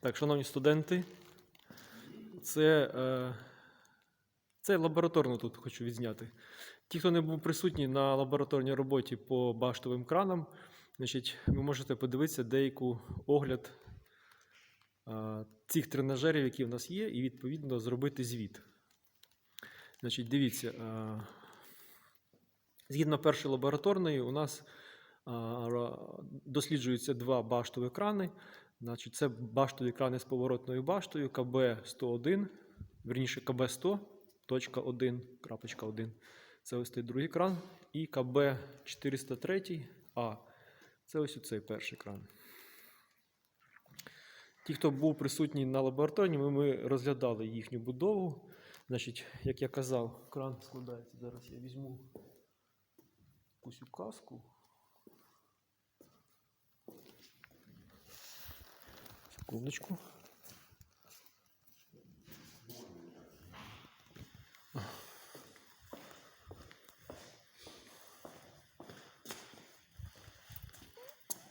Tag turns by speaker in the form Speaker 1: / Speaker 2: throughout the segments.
Speaker 1: Так, шановні студенти, це, е, це лабораторно тут хочу відзняти. Ті, хто не був присутній на лабораторній роботі по баштовим кранам, значить, ви можете подивитися деяку огляд е, цих тренажерів, які в нас є, і відповідно зробити звіт. Значить, дивіться, е, згідно першої лабораторної, у нас досліджуються два баштові крани. Значить, це баштові крани з поворотною баштою КБ-101, верніше КБ100.1.1. Це ось цей другий кран. І КБ403А. Це ось цей перший кран. Ті, хто був присутній на лабораторії, ми розглядали їхню будову. Значить, як я казав, кран складається. Зараз я візьму якусь указку. Секундочку.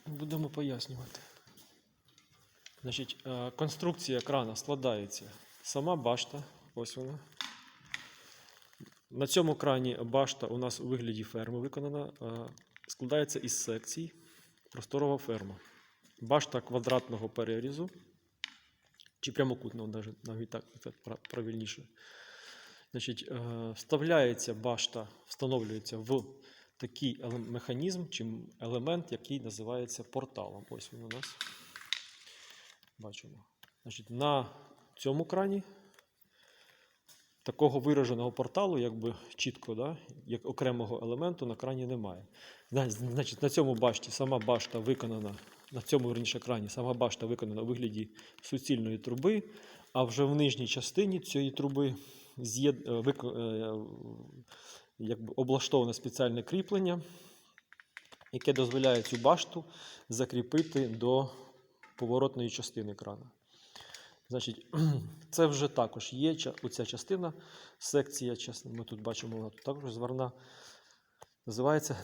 Speaker 1: Будемо пояснювати. Значить, е, конструкція крана складається. Сама башта, ось вона. На цьому крані башта у нас у вигляді ферми виконана. е, Складається із секцій просторова ферма. Башта квадратного перерізу, чи прямокутного, навіть, навіть так, пра- правильніше. Значить, е, вставляється башта, встановлюється в такий механізм чи елемент, який називається порталом. Ось він у нас. Бачимо. Значить, на цьому крані такого вираженого порталу, якби чітко, да, як окремого елементу на крані немає. Значить, на цьому башті сама башта виконана, на цьому верніше крані, сама башта виконана у вигляді суцільної труби, а вже в нижній частині цієї труби з'єд- е, вик- е, якби облаштоване спеціальне кріплення, яке дозволяє цю башту закріпити до поворотної частини крана. Значить, це вже також є оця частина, секція, ми тут бачимо, вона тут також зверна, називається,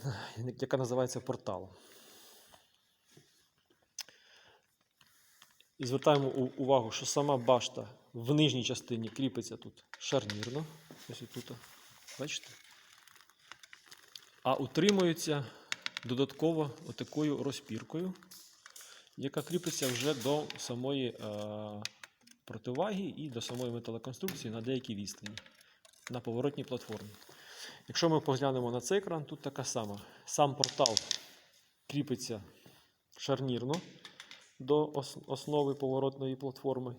Speaker 1: яка називається порталом. І звертаємо увагу, що сама башта в нижній частині кріпиться тут шарнірно. Ось тут. Бачите? А утримується додатково отакою розпіркою, яка кріпиться вже до самої е, противаги і до самої металоконструкції на деякій відстані на поворотній платформі. Якщо ми поглянемо на цей екран, тут така сама. Сам портал кріпиться шарнірно до основи поворотної платформи.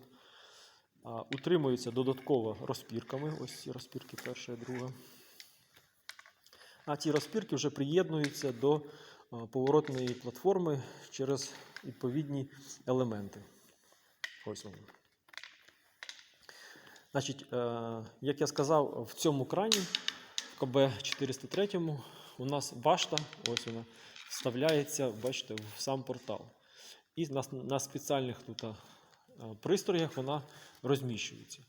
Speaker 1: Утримується додатково розпірками. Ось ці розпірки перша і друга. А ті розпірки вже приєднуються до поворотної платформи через відповідні елементи. Ось вони. Значить, е, як я сказав, в цьому крані, в КБ403, у нас башта, ось вона, вставляється, бачите, в сам портал. І на, на спеціальних тут е, пристроях вона розміщується.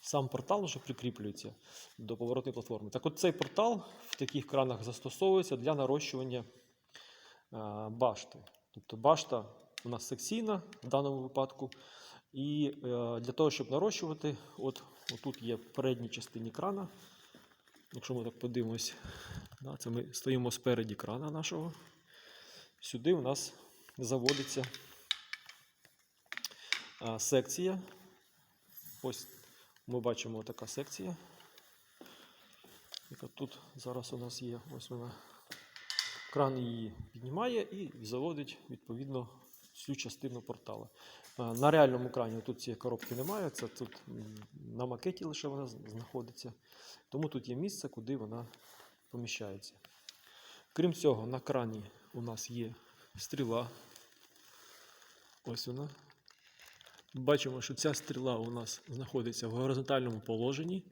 Speaker 1: Сам портал вже прикріплюється до поворотної платформи. Так от цей портал в таких кранах застосовується для нарощування е, башти. Тобто башта у нас секційна в даному випадку. І е, для того, щоб нарощувати, от тут є в передній частині крана. Якщо ми так подивимось, це ми стоїмо спереді крана нашого. Сюди у нас заводиться секція. Ось ми бачимо така секція, яка тут зараз у нас є. Ось вона. Кран її піднімає і заводить відповідно всю частину портала. На реальному крані тут цієї коробки немає, це тут на макеті лише вона знаходиться. Тому тут є місце, куди вона поміщається. Крім цього, на крані у нас є стріла. Ось вона. Бачимо, що ця стріла у нас знаходиться в горизонтальному положенні.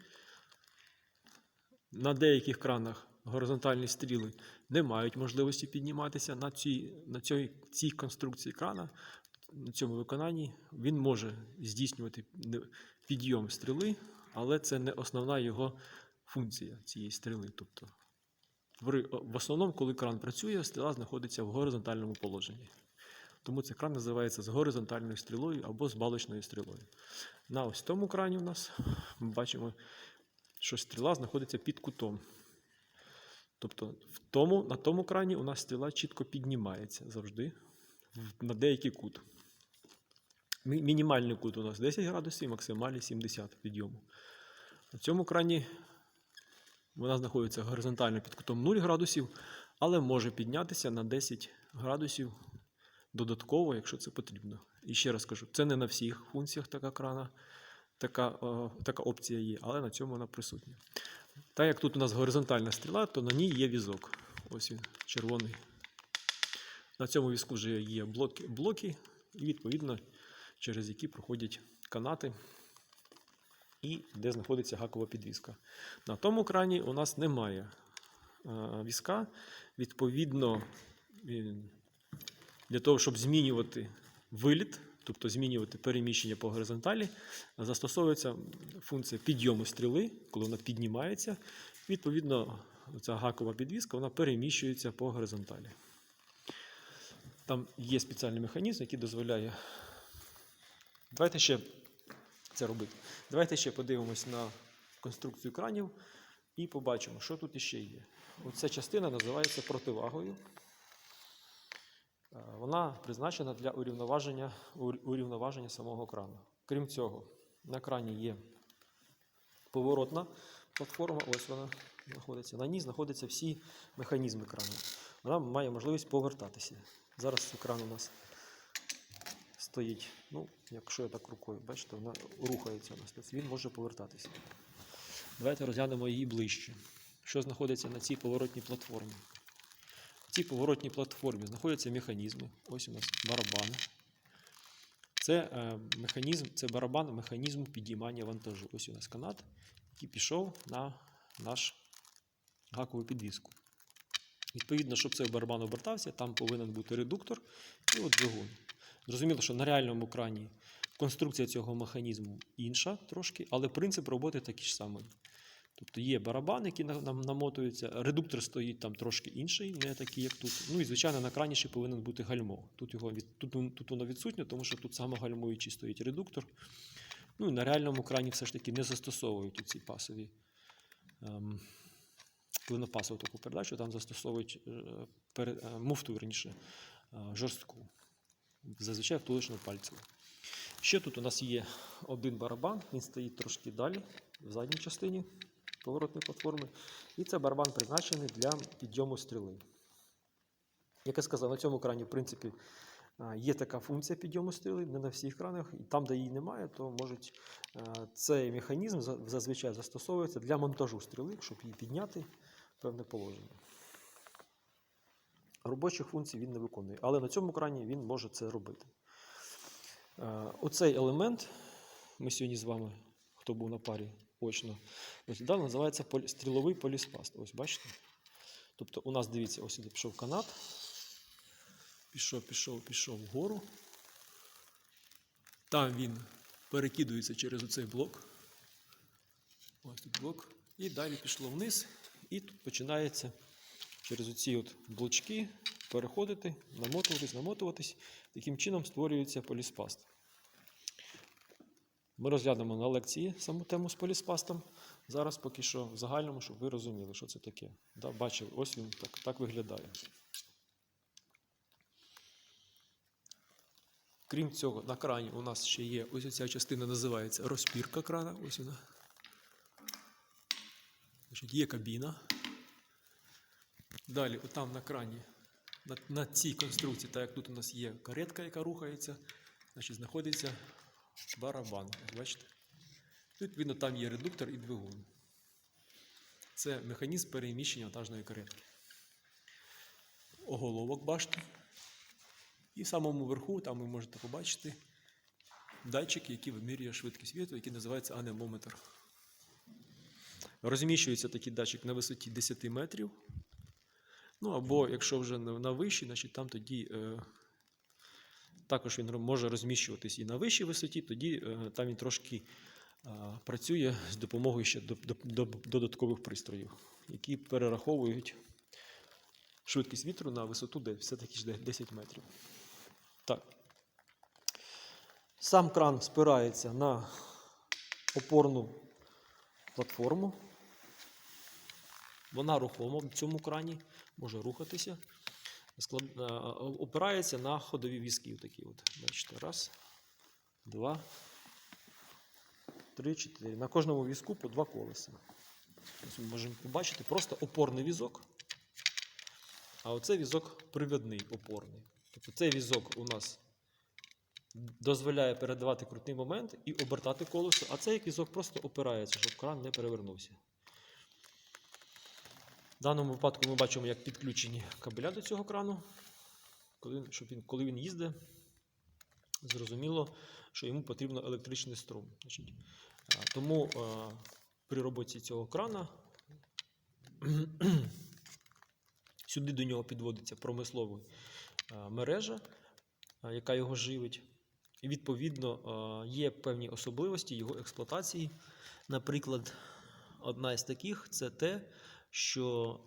Speaker 1: На деяких кранах горизонтальні стріли не мають можливості підніматися. На цій, на цій, цій конструкції крана, на цьому виконанні, він може здійснювати підйом стріли, але це не основна його функція цієї стріли. Тобто, в основному, коли кран працює, стріла знаходиться в горизонтальному положенні. Тому цей кран називається з горизонтальною стрілою або з балочною стрілою. На ось тому крані у нас ми бачимо, що стріла знаходиться під кутом. Тобто в тому, на тому крані у нас стріла чітко піднімається завжди на деякий кут. Мінімальний кут у нас 10 градусів, максимальний 70 підйому. На цьому крані вона знаходиться горизонтально під кутом 0 градусів, але може піднятися на 10 градусів додатково, якщо це потрібно. І ще раз кажу, це не на всіх функціях така крана, така, е, така опція є, але на цьому вона присутня. Так як тут у нас горизонтальна стріла, то на ній є візок. Ось він, червоний. На цьому візку вже є блоки, блоки і відповідно через які проходять канати і де знаходиться гакова підвіска. На тому крані у нас немає е, візка. Відповідно, для того, щоб змінювати виліт, тобто змінювати переміщення по горизонталі, застосовується функція підйому стріли, коли вона піднімається. Відповідно, ця гакова підвіска вона переміщується по горизонталі. Там є спеціальний механізм, який дозволяє. Давайте ще це робити. Давайте ще подивимось на конструкцію кранів і побачимо, що тут іще є. Оця частина називається противагою. Е, Вона призначена для урівноваження, урівноваження самого крану. Крім цього, на крані є поворотна платформа, ось вона знаходиться. На ній знаходяться всі механізми крану. Вона має можливість повертатися. Зараз кран у нас стоїть. Ну, якщо я так рукою, бачите, вона рухається у нас. Тобто він може повертатися. Давайте розглянемо її ближче. Що знаходиться на цій поворотній платформі? В цій поворотній платформі знаходяться механізми. Ось у нас барабани. Це е, механізм, це барабан механізму підіймання вантажу. Ось у нас канат, який пішов на наш гакову підвіску. Відповідно, щоб цей барабан обертався, там повинен бути редуктор і от двигун. Зрозуміло, що на реальному крані конструкція цього механізму інша трошки, але принцип роботи такий ж самий. Тобто є барабан, який нам намотується, редуктор стоїть там трошки інший, не такий, як тут. Ну і звичайно, на крані ще повинен бути гальмо. Тут, його тут, тут воно відсутнє, тому що тут саме гальмуючий стоїть редуктор. Ну і на реальному крані все ж таки не застосовують ці пасові. Ем, клинопасову таку передачу, там застосовують е, пере- е, муфту, верніше, е, жорстку. Зазвичай втулочно пальцем. Ще тут у нас є один барабан, він стоїть трошки далі, в задній частині поворотної платформи. І це барабан призначений для підйому стріли. Як я сказав, на цьому крані, в принципі, є така функція підйому стріли, не на всіх кранах. І там, де її немає, то можуть цей механізм зазвичай застосовується для монтажу стріли, щоб її підняти в певне положення. Робочих функцій він не виконує, але на цьому крані він може це робити. Е, Оцей елемент, ми сьогодні з вами, хто був на парі очно, розглядали, називається стріловий поліспаст. Ось бачите? Тобто у нас, дивіться, ось сюди пішов канат, пішов, пішов, пішов вгору. Там він перекидується через оцей блок. Ось тут блок. І далі пішло вниз. І тут починається через оці от блочки переходити, намотуватись, намотуватись. Таким чином створюється поліспаст. Ми розглянемо на лекції саму тему з поліспастом. Зараз поки що в загальному, щоб ви розуміли, що це таке. Да, бачили, ось він так, так виглядає. Крім цього, на крані у нас ще є ось ця частина називається розпірка крана. Ось вона. Є кабіна. Далі, отам на крані, на, на цій конструкції, так як тут у нас є каретка, яка рухається, значить, знаходиться барабан. Бачите? Відповідно, там є редуктор і двигун. Це механізм переміщення вантажної каретки. Оголовок башти. І в самому верху, там ви можете побачити датчик, який вимірює швидкість вітру, який називається анемометр. Розміщується такий датчик на висоті 10 метрів. Ну або якщо вже на вищій, значить там тоді е, також він може розміщуватись і на вищій висоті, тоді е, там він трошки е, працює з допомогою ще до, до, до, додаткових пристроїв, які перераховують швидкість вітру на висоту де все-таки ж 10 метрів. Так. Сам кран спирається на опорну платформу. Вона рухома в цьому крані, може рухатися. Склад... е, Опирається на ходові візки. Такі от. Бачите, раз, два, три, чотири. На кожному візку по два колеса. Ось ми можемо побачити просто опорний візок. А оце візок привідний опорний. Тобто цей візок у нас дозволяє передавати крутний момент і обертати колесо, а цей візок просто опирається, щоб кран не перевернувся. В даному випадку ми бачимо, як підключені кабеля до цього крану. Коли, щоб він, коли він їздить, зрозуміло, що йому потрібно електричний струм. Значить, тому при роботі цього крана сюди до нього підводиться промислова мережа, яка його живить. І відповідно є певні особливості його експлуатації. Наприклад, одна із таких це те, що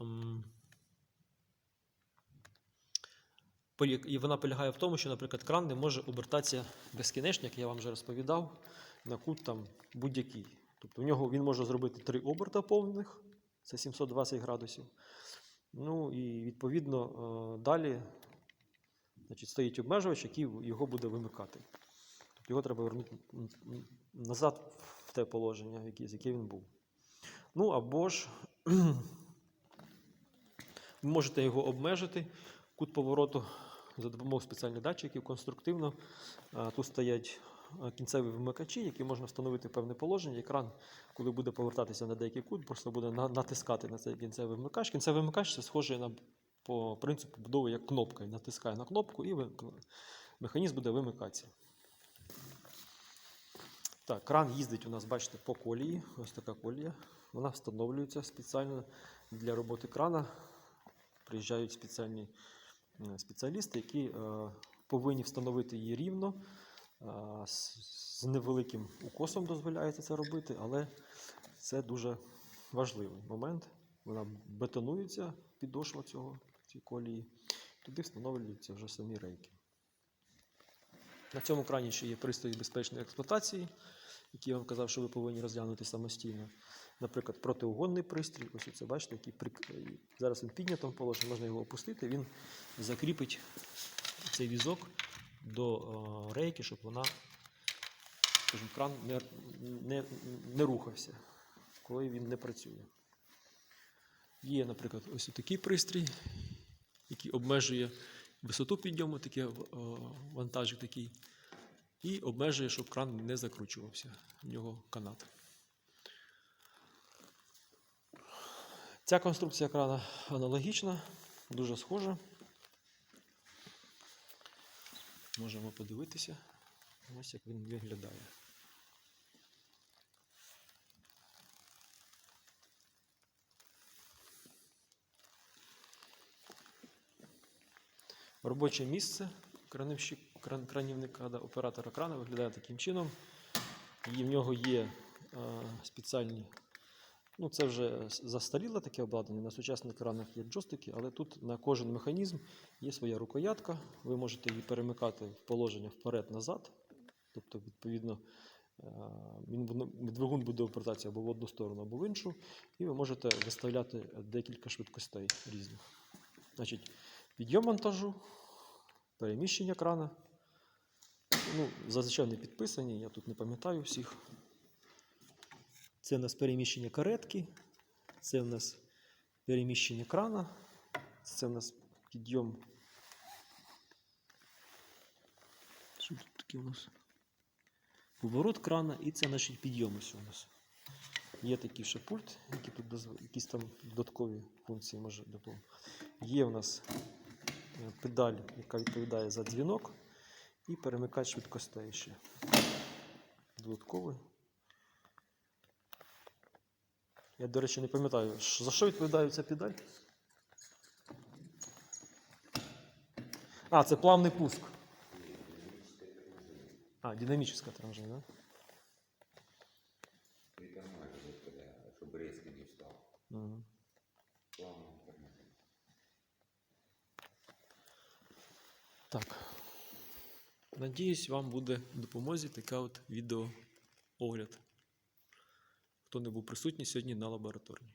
Speaker 1: і вона полягає в тому, що, наприклад, кран не може обертатися безкінечно, як я вам вже розповідав, на кут там будь-який. Тобто в нього він може зробити три оберта повних, це 720 градусів. Ну і відповідно е, далі значить, стоїть обмежувач, який його буде вимикати. Тобто його треба вернути назад в те положення, з яке він був. Ну або ж ви можете його обмежити, кут повороту за допомогою спеціальних датчиків конструктивно. Тут стоять кінцеві вимикачі, які можна встановити в певне положення. Екран, коли буде повертатися на деякий кут, просто буде натискати на цей кінцевий вимикач. Кінцевий вимикач це схоже на по принципу будови як кнопка. Натискає на кнопку і механізм буде вимикатися. Так, кран їздить у нас, бачите, по колії. Ось така колія. Вона встановлюється спеціально для роботи крана. Приїжджають спеціальні е, спеціалісти, які е, повинні встановити її рівно. Е, з, невеликим укосом дозволяється це робити, але це дуже важливий момент. Вона бетонується, підошва цього цієї колії. Туди встановлюються вже самі рейки. На цьому крані ще є пристрої безпечної експлуатації, які я вам казав, що ви повинні розглянути самостійно. Наприклад, протиугонний пристрій. Ось це бачите, який прик... зараз він в піднятому положенні, можна його опустити, він закріпить цей візок до е, рейки, щоб вона, скажімо, кран не, не, не рухався, коли він не працює. Є, наприклад, ось такий пристрій, який обмежує висоту підйому, такий е, вантажик такий, і обмежує, щоб кран не закручувався. В нього канат. Ця конструкція крана аналогічна, дуже схожа. Можемо подивитися. Ось як він виглядає. Робоче місце кран, кранівника, да, оператора крана виглядає таким чином. І в нього є е, спеціальні, ну це вже застаріле таке обладнання. На сучасних кранах є джойстики, але тут на кожен механізм є своя рукоятка. Ви можете її перемикати в положення вперед-назад. Тобто, відповідно, е, двигун буде обертатися або в одну сторону, або в іншу, і ви можете виставляти декілька швидкостей різних. Значить, підйом монтажу, переміщення крана. Ну, зазвичай не підписані, я тут не пам'ятаю всіх. Це у нас переміщення каретки, це у нас переміщення крана, це у нас підйом. Що тут таке у нас? Поворот крана і це наші підйоми у нас. Є такий ще пульт, який тут якісь там додаткові функції може допомогти. Є у нас педаль, яка відповідає за дзвінок, і перемикач швидкостей ще. Додатковий. Я, до речі, не пам'ятаю, за що відповідає ця педаль? А, це плавний пуск. А, динамічна торможення, да? Угу. Так. Надіюсь, вам буде в допомозі така от відеоогляд. Хто не був присутній сьогодні на лабораторній.